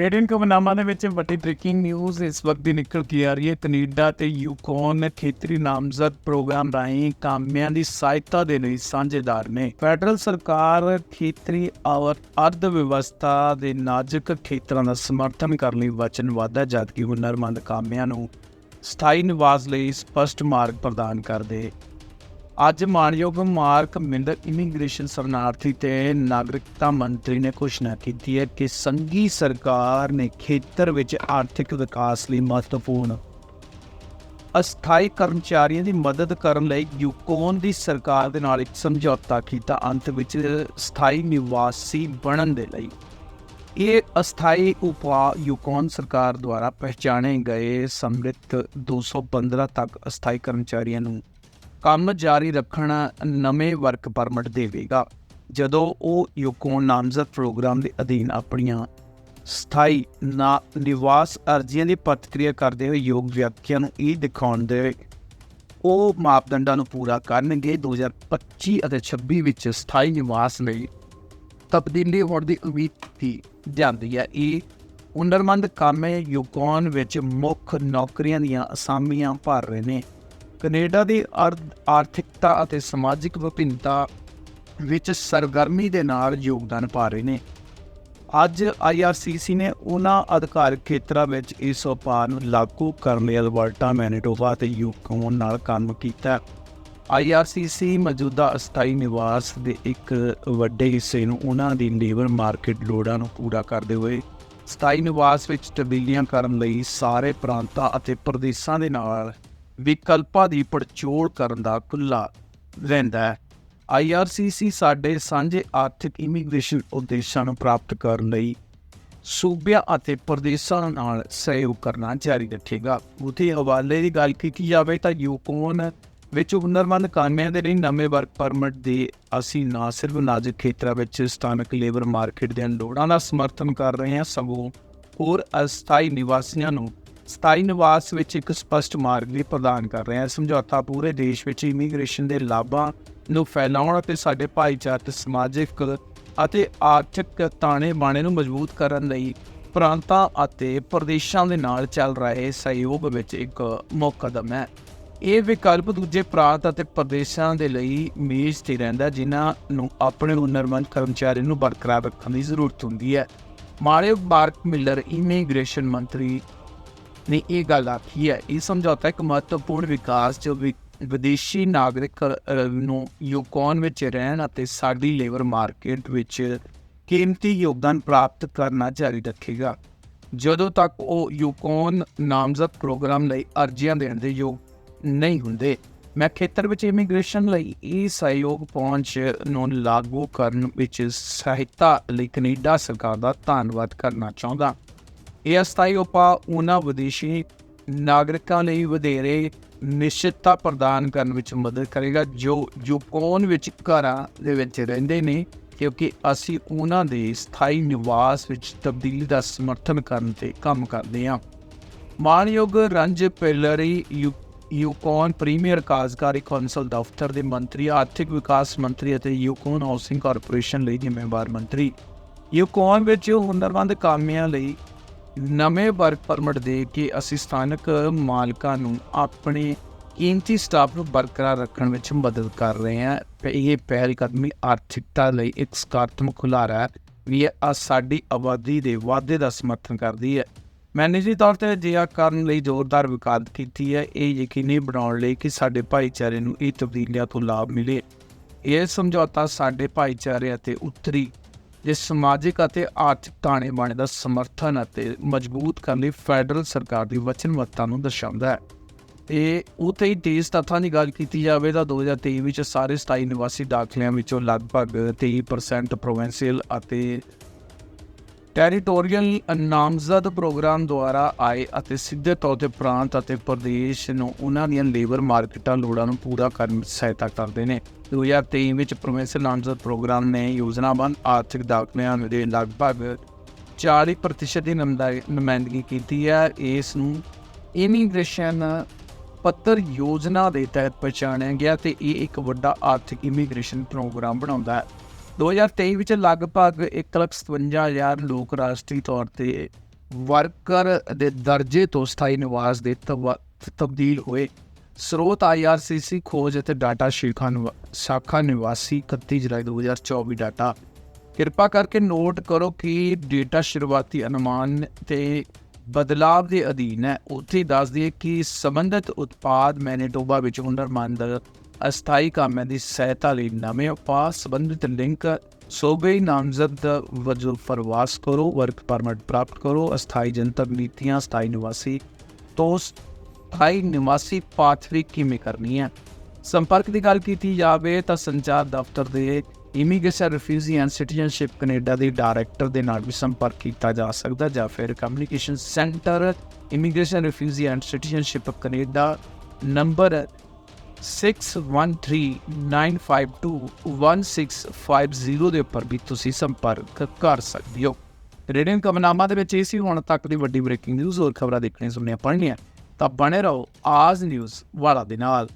Canadian ਕਵਨਾਮਾ ਦੇ ਵਿੱਚ ਵੱਡੀ ਬ੍ਰੇਕਿੰਗ ਨਿਊਜ਼ ਇਸ ਵਕਤ ਦੀ ਨਿਕਲ ਕੇ ਆ ਰਹੀ ਹੈ। ਕੈਨੇਡਾ ਤੇ ਯੂਕੋਨ ਖੇਤਰੀ ਨਾਮਜ਼ਦ ਪ੍ਰੋਗਰਾਮ ਰਾਹੀਂ ਕਾਮਿਆਂ ਦੀ ਸਹਾਇਤਾ ਦੇ ਲਈ ਸਾਂਝੇਦਾਰ ਨੇ। ਫੈਡਰਲ ਸਰਕਾਰ ਖੇਤਰੀ ਔਰ ਅਰਧ ਵਿਵਸਥਾ ਦੇ ਨਾਜ਼ੁਕ ਖੇਤਰਾਂ ਦਾ ਸਮਰਥਨ ਕਰਨ ਲਈ ਵਚਨਬੱਧ ਹੈ ਜਦਕਿ ਹੁਨਰਮੰਦ ਕਾਮਿਆਂ ਨੂੰ ਸਥਾਈ ਨਿਵਾਸ ਲਈ ਸਪਸ਼ਟ ਮਾਰਗ ਪ੍ਰਦਾਨ ਕਰਦੇ ਅੱਜ ਮਾਨਯੋਗ ਮਾਰਕ ਮਿੰਦਰ ਇਮੀਗ੍ਰੇਸ਼ਨ ਸ਼ਰਨਾਰਥੀ ਤੇ ਨਾਗਰਿਕਤਾ ਮੰਤਰੀ ਨੇ ਘੋਸ਼ਣਾ ਕੀਤੀ ਹੈ ਕਿ ਸੰਘੀ ਸਰਕਾਰ ਨੇ ਖੇਤਰ ਵਿੱਚ ਆਰਥਿਕ ਵਿਕਾਸ ਲਈ ਮਹੱਤਵਪੂਰਨ ਅਸਥਾਈ ਕਰਮਚਾਰੀਆਂ ਦੀ ਮਦਦ ਕਰਨ ਲਈ ਯੂਕੋਨ ਦੀ ਸਰਕਾਰ ਦੇ ਨਾਲ ਇੱਕ ਸਮਝੌਤਾ ਕੀਤਾ। ਅੰਤ ਵਿੱਚ ਸਥਾਈ ਨਿਵਾਸੀ ਬਣਨ ਦੇ ਲਈ ਇਹ ਅਸਥਾਈ ਉਪਾ ਯੂਕੋਨ ਸਰਕਾਰ ਦੁਆਰਾ ਪਹਿਚਾਣੇ ਗਏ ਸਮ੍ਰਿਤ 215 ਤੱਕ ਅਸਥਾਈ ਕਰਮਚਾਰੀਆਂ ਨੂੰ ਕੰਮ ਜਾਰੀ ਰੱਖਣ ਨਵੇਂ ਵਰਕ ਪਰਮਿਟ ਦੇਵੇਗਾ। ਜਦੋਂ ਉਹ ਯੂਕੋਨ ਨਾਮਜ਼ਦ ਪ੍ਰੋਗਰਾਮ ਦੇ ਅਧੀਨ ਆਪਣੀਆਂ ਸਥਾਈ ਨਾ ਨਿਵਾਸ ਅਰਜ਼ੀਆਂ ਦੀ ਪ੍ਰਤੀਕਿਰਿਆ ਕਰਦੇ ਹੋਏ ਯੋਗ ਵਿਅਕਤੀਆਂ ਨੂੰ ਇਹ ਦਿਖਾਉਣ ਦੇ ਉਹ ਮਾਪਦੰਡਾਂ ਨੂੰ ਪੂਰਾ ਕਰਨਗੇ। 2025 ਅਤੇ 26 ਵਿੱਚ ਸਥਾਈ ਨਿਵਾਸ ਲਈ ਤਬਦੀਲੀ ਹੋਣ ਦੀ ਉਮੀਦ ਕੀਤੀ ਜਾਂਦੀ ਹੈ। ਇਹ ਹੁਨਰਮੰਦ ਕਾਮੇ ਯੂਕੋਨ ਵਿੱਚ ਮੁੱਖ ਨੌਕਰੀਆਂ ਦੀਆਂ ਅਸਾਮੀਆਂ ਭਰ ਰਹੇ ਨੇ। ਕੈਨੇਡਾ ਦੀ ਅਰਧ ਆਰਥਿਕਤਾ ਅਤੇ ਸਮਾਜਿਕ ਵਿਭਿੰਨਤਾ ਵਿੱਚ ਸਰਗਰਮੀ ਦੇ ਨਾਲ ਯੋਗਦਾਨ ਪਾ ਰਹੇ ਨੇ। ਅੱਜ ਆਈਆਰਸੀਸੀ ਨੇ ਉਹਨਾਂ ਅਧਿਕਾਰਕ ਖੇਤਰਾਂ ਵਿੱਚ ਇਸ ਉਪਾਅ ਨੂੰ ਲਾਗੂ ਕਰਨ ਲਈ ਅਲਬਰਟਾ ਮੈਨੀਟੋਬਾ ਅਤੇ ਯੂਕੋਨ ਨਾਲ ਕੰਮ ਕੀਤਾ। ਆਈਆਰਸੀਸੀ ਮੌਜੂਦਾ ਅਸਥਾਈ ਨਿਵਾਸ ਦੇ ਇੱਕ ਵੱਡੇ ਹਿੱਸੇ ਨੂੰ ਉਹਨਾਂ ਦੀ ਲੇਬਰ ਮਾਰਕੀਟ ਲੋੜਾਂ ਨੂੰ ਪੂਰਾ ਕਰਦੇ ਹੋਏ ਸਥਾਈ ਨਿਵਾਸ ਵਿੱਚ ਤਬਦੀਲੀਆਂ ਕਰਨ ਲਈ ਸਾਰੇ ਪ੍ਰਾਂਤਾਂ ਅਤੇ ਪ੍ਰਦੇਸ਼ਾਂ ਦੇ ਨਾਲ ਵਿਕਲਪਾਂ ਦੀ ਪੜਚੋਲ ਕਰਨ ਦਾ ਖੁੱਲਾ ਰਹਿੰਦਾ ਹੈ। ਆਈਆਰਸੀਸੀ ਸਾਡੇ ਸਾਂਝੇ ਆਰਥਿਕ ਇਮੀਗ੍ਰੇਸ਼ਨ ਉਦੇਸ਼ਾਂ ਨੂੰ ਪ੍ਰਾਪਤ ਕਰਨ ਲਈ ਸੂਬਿਆਂ ਅਤੇ ਪ੍ਰਦੇਸ਼ਾਂ ਨਾਲ ਸਹਿਯੋਗ ਕਰਨਾ ਜਾਰੀ ਰੱਖੇਗਾ। ਉਥੇ ਹਵਾਲੇ ਦੀ ਗੱਲ ਕੀਤੀ ਜਾਵੇ ਤਾਂ ਯੂਕੋਨ ਵਿੱਚ ਹੁਨਰਮੰਦ ਕਾਮਿਆਂ ਦੇ ਲਈ ਨਵੇਂ ਵਰਕ ਪਰਮਿਟ ਦੇ ਅਸੀਂ ਨਾ ਸਿਰਫ ਨਾਜ਼ੁਕ ਖੇਤਰਾਂ ਵਿੱਚ ਸਥਾਨਕ ਲੇਬਰ ਮਾਰਕੀਟ ਦੀਆਂ ਲੋੜਾਂ ਦਾ ਸਮਰਥਨ ਕਰ ਰਹੇ ਹਾਂ, ਸਗੋਂ ਹੋਰ ਅਸਥਾਈ ਨਿਵਾਸੀਆਂ ਨੂੰ ਸਥਾਈ ਨਿਵਾਸ ਵਿੱਚ ਇੱਕ ਸਪਸ਼ਟ ਮਾਰਗ ਵੀ ਪ੍ਰਦਾਨ ਕਰ ਰਿਹਾ ਹਾਂ। ਸਮਝੌਤਾ ਪੂਰੇ ਦੇਸ਼ ਵਿੱਚ ਇਮੀਗ੍ਰੇਸ਼ਨ ਦੇ ਲਾਭਾਂ ਨੂੰ ਫੈਲਾਉਣ ਅਤੇ ਸਾਡੇ ਭਾਈਚਾਰਕ, ਸਮਾਜਿਕ ਅਤੇ ਆਰਥਿਕ ਤਾਣੇ ਬਾਣੇ ਨੂੰ ਮਜ਼ਬੂਤ ਕਰਨ ਲਈ ਪ੍ਰਾਂਤਾਂ ਅਤੇ ਪ੍ਰਦੇਸ਼ਾਂ ਦੇ ਨਾਲ ਚੱਲ ਰਹੇ ਸਹਿਯੋਗ ਵਿੱਚ ਇੱਕ ਮੁੱਖ ਕਦਮ ਹੈ। ਇਹ ਵਿਕਲਪ ਦੂਜੇ ਪ੍ਰਾਂਤ ਅਤੇ ਪ੍ਰਦੇਸ਼ਾਂ ਦੇ ਲਈ ਮੇਜ਼ ਤੇ ਰਹਿੰਦਾ ਜਿਨ੍ਹਾਂ ਨੂੰ ਆਪਣੇ ਹੁਨਰਮੰਦ ਕਰਮਚਾਰੀ ਨੂੰ ਬਰਕਰਾਰ ਰੱਖਣ ਦੀ ਜ਼ਰੂਰਤ ਹੁੰਦੀ ਹੈ। ਮਾਰੇ ਬਾਰਕ ਮਿਲਰ ਇਮੀਗ੍ਰੇਸ਼ਨ ਮੰਤਰੀ ਨੇ ਇਹ ਗੱਲ ਆਖੀ ਹੈ। ਇਹ ਸਮਝੌਤਾ ਇੱਕ ਮਹੱਤਵਪੂਰਨ ਵਿਕਾਸ ਜੋ ਵਿਦੇਸ਼ੀ ਨਾਗਰਿਕ ਨੂੰ ਯੂਕੋਨ ਵਿੱਚ ਰਹਿਣ ਅਤੇ ਸਾਡੀ ਲੇਬਰ ਮਾਰਕੀਟ ਵਿੱਚ ਕੀਮਤੀ ਯੋਗਦਾਨ ਪ੍ਰਾਪਤ ਕਰਨਾ ਜਾਰੀ ਰੱਖੇਗਾ। ਜਦੋਂ ਤੱਕ ਉਹ ਯੂਕੋਨ ਨਾਮਜ਼ਦ ਪ੍ਰੋਗਰਾਮ ਲਈ ਅਰਜ਼ੀਆਂ ਦੇਣ ਦੇ ਯੋਗ ਨਹੀਂ ਹੁੰਦੇ, ਮੈਂ ਖੇਤਰ ਵਿੱਚ ਇਮੀਗ੍ਰੇਸ਼ਨ ਲਈ ਇਹ ਸਹਿਯੋਗ ਪਹੁੰਚ ਨੂੰ ਲਾਗੂ ਕਰਨ ਵਿੱਚ ਸਹਾਇਤਾ ਲਈ ਕੈਨੇਡਾ ਸਰਕਾਰ ਦਾ ਧੰਨਵਾਦ ਕਰਨਾ ਚਾਹੁੰਦਾ। ਇਹ ਅਸਥਾਈ ਉਪਾਅ ਉਹਨਾਂ ਵਿਦੇਸ਼ੀ ਨਾਗਰਿਕਾਂ ਲਈ ਵਧੇਰੇ ਨਿਸ਼ਚਿਤਤਾ ਪ੍ਰਦਾਨ ਕਰਨ ਵਿੱਚ ਮਦਦ ਕਰੇਗਾ, ਜੋ ਜੋ ਕੋਨ ਵਿੱਚ ਘਰਾਂ ਦੇ ਵਿੱਚ ਰਹਿੰਦੇ ਨੇ, ਕਿਉਂਕਿ ਅਸੀਂ ਉਹਨਾਂ ਦੇ ਸਥਾਈ ਨਿਵਾਸ ਵਿੱਚ ਤਬਦੀਲੀ ਦਾ ਸਮਰਥਨ ਕਰਨ ਤੇ ਕੰਮ ਕਰਦੇ ਹਾਂ। ਮਾਨਯੋਗ ਰੰਜ ਪੈਲਰੀ ਯੂਕੋਨ ਪ੍ਰੀਮੀਅਰ ਕਾਰਜਕਾਰੀ ਕੌਂਸਲ ਦਫ਼ਤਰ ਦੇ ਮੰਤਰੀ, ਆਰਥਿਕ ਵਿਕਾਸ ਮੰਤਰੀ ਅਤੇ ਯੂਕੋਨ ਹਾਊਸਿੰਗ ਕਾਰਪੋਰੇਸ਼ਨ ਲਈ ਜ਼ਿੰਮੇਵਾਰ ਮੰਤਰੀ। ਯੂਕੋਨ ਵਿੱਚ ਹੁਨਰਮੰਦ ਕਾਮਿਆਂ ਲਈ ਨਵੇਂ ਵਰਕ ਪਰਮਿਟ ਦੇ ਕੇ ਅਸੀਂ ਸਥਾਨਕ ਮਾਲਕਾਂ ਨੂੰ ਆਪਣੇ ਕੀਮਤੀ ਸਟਾਫ ਨੂੰ ਬਰਕਰਾਰ ਰੱਖਣ ਵਿੱਚ ਮਦਦ ਕਰ ਰਹੇ ਹਾਂ। ਇਹ ਪਹਿਲ ਕਦਮੀ ਆਰਥਿਕਤਾ ਲਈ ਇੱਕ ਸਕਾਰਾਤਮਕ ਖੁਲਾਰਾ ਵੀ ਆ ਸਾਡੀ ਆਬਾਦੀ ਦੇ ਵਾਧੇ ਦਾ ਸਮਰਥਨ ਕਰਦੀ ਹੈ। ਮੈਂ ਨਿੱਜੀ ਤੌਰ ਤੇ ਅਜਿਹਾ ਕਰਨ ਲਈ ਜ਼ੋਰਦਾਰ ਵਿਕਾਸ ਕੀਤੀ ਹੈ। ਇਹ ਯਕੀਨੀ ਬਣਾਉਣ ਲਈ ਕਿ ਸਾਡੇ ਭਾਈਚਾਰੇ ਨੂੰ ਇਹ ਤਬਦੀਲੀਆਂ ਤੋਂ ਲਾਭ ਮਿਲੇ। ਇਹ ਸਮਝੌਤਾ ਸਾਡੇ ਭਾਈਚਾਰੇ ਅਤੇ ਉੱਤਰੀ ਜੇ ਸਮਾਜਿਕ ਅਤੇ ਆਰਥਿਕ ਤਾਣੇ ਬਾਣੇ ਦਾ ਸਮਰਥਨ ਅਤੇ ਮਜ਼ਬੂਤ ਕਰਨ ਲਈ ਫੈਡਰਲ ਸਰਕਾਰ ਦੀ ਵਚਨਬੱਧਤਾ ਨੂੰ ਦਰਸਾਉਂਦਾ ਹੈ। ਤੇ ਉਤੇ ਹੀ ਤੇਜ਼ ਤੱਥਾਂ ਦੀ ਗੱਲ ਕੀਤੀ ਜਾਵੇ ਤਾਂ 2023 ਵਿੱਚ ਸਾਰੇ ਸਥਾਈ ਨਿਵਾਸੀ ਦਾਖਲਿਆਂ ਵਿੱਚੋਂ ਲਗਭਗ 23% ਪ੍ਰੋਵਿੰਸ਼ੀਅਲ ਅਤੇ ਟੈਰੀਟੋਰੀਅਲ ਨਾਮਜ਼ਦ ਪ੍ਰੋਗਰਾਮ ਦੁਆਰਾ ਆਏ ਅਤੇ ਸਿੱਧੇ ਤੌਰ ਤੇ ਪ੍ਰਾਂਤ ਅਤੇ ਪ੍ਰਦੇਸ਼ ਨੂੰ ਉਹਨਾਂ ਦੀਆਂ ਲੇਬਰ ਮਾਰਕੀਟਾਂ ਲੋੜਾਂ ਨੂੰ ਪੂਰਾ ਕਰਨ ਵਿੱਚ ਸਹਾਇਤਾ ਕਰਦੇ ਨੇ। 2023 ਵਿੱਚ ਪ੍ਰੋਵਿੰਸ਼ੀਅਲ ਨਾਮਜ਼ਦ ਪ੍ਰੋਗਰਾਮ ਨੇ ਯੋਜਨਾਬੰਦ ਆਰਥਿਕ ਦਾਖਲਿਆਂ ਦੇ ਲਗਭਗ 40% ਦੀ ਨੁਮਾਇੰਦਗੀ ਕੀਤੀ ਹੈ। ਇਸ ਨੂੰ ਇਮੀਗ੍ਰੇਸ਼ਨ ਪੱਤਰ ਯੋਜਨਾ ਦੇ ਤਹਿਤ ਪਛਾਣਿਆ ਗਿਆ ਤੇ ਇਹ ਇੱਕ ਵੱਡਾ ਆਰਥਿਕ ਇਮੀਗ੍ਰੇਸ਼ਨ ਪ੍ਰੋਗਰਾਮ ਬਣਾਉਂਦਾ ਹੈ। 2023 ਵਿੱਚ ਲਗਭਗ 1,57,000 ਲੋਕ ਰਾਸ਼ਟਰੀ ਤੌਰ ਤੇ ਵਰਕਰ ਦੇ ਦਰਜੇ ਤੋਂ ਸਥਾਈ ਨਿਵਾਸ ਦੇ ਤਬ- ਤਬਦੀਲ ਹੋਏ। ਸਰੋਤ ਆਈਆਰਸੀਸੀ ਖੋਜ ਅਤੇ ਡਾਟਾ ਸ਼ੀਖਾ ਨਿਵਾ- ਸ਼ਾਖਾ ਨਿਵਾਸੀ 31 ਜੁਲਾਈ 2024 ਡਾਟਾ। ਕਿਰਪਾ ਕਰਕੇ ਨੋਟ ਕਰੋ ਕਿ ਡੇਟਾ ਸ਼ੁਰੂਆਤੀ ਅਨੁਮਾਨ ਤੇ ਬਦਲਾਵ ਦੇ ਅਧੀਨ ਹੈ। ਉੱਥੇ ਹੀ ਦੱਸ ਕਿ ਸੰਬੰਧਿਤ ਉਤਪਾਦ ਮੈਨੀਟੋਬਾ ਵਿੱਚ ਹੁਨਰਮੰਦ ਅਸਥਾਈ ਕਾਮਿਆਂ ਦੀ ਸਹਾਇਤਾ ਲਈ ਨਵੇਂ ਉਪਾਅ ਸੰਬੰਧਿਤ ਲਿੰਕ ਸੂਬੇ ਨਾਮਜ਼ਦ ਵਜੋਂ ਪ੍ਰਵਾਸ ਕਰੋ, ਵਰਕ ਪਰਮਿਟ ਪ੍ਰਾਪਤ ਕਰੋ, ਅਸਥਾਈ ਜਨਤਕ ਨੀਤੀਆਂ ਸਥਾਈ ਨਿਵਾਸੀ ਤੋਂ ਸਥਾਈ ਨਿਵਾਸੀ ਪਾਥਰੀ ਕਿਵੇਂ ਕਰਨੀ ਹੈ? ਸੰਪਰਕ ਦੀ ਗੱਲ ਕੀਤੀ ਜਾਵੇ ਤਾਂ ਸੰਚਾਰ ਦਫ਼ਤਰ ਦੇ immigration, refugee and citizenship Canada ਦੇ ਡਾਇਰੈਕਟਰ ਦੇ ਨਾਲ ਵੀ ਸੰਪਰਕ ਕੀਤਾ ਜਾ ਸਕਦਾ ਜਾਂ ਫਿਰ communication centre, immigration, refugee and citizenship Canada number 6139521650 ਦੇ ਉੱਪਰ ਵੀ ਤੁਸੀਂ ਸੰਪਰਕ ਕਰ ਸਕਦੇ ਹੋ। ਰੇਡੀਓ ਕਮਨਾਮਾ ਦੇ ਵਿੱਚ ਇਹ ਸੀ, ਹੁਣ ਤੱਕ ਦੀ ਵੱਡੀ ਬ੍ਰੇਕਿੰਗ ਨਿਊਜ਼ ਹੋਰ ਖਬਰਾਂ ਦੇਖਣੀਆਂ, ਸੁਣਨੀਆਂ, ਪੜ੍ਹਨੀਆਂ, ਤਾਂ ਬਣੇ ਰਹੋ ਆਜ ਨਿਊਜ਼ ਵਾਲਾ ਦੇ ਨਾਲ।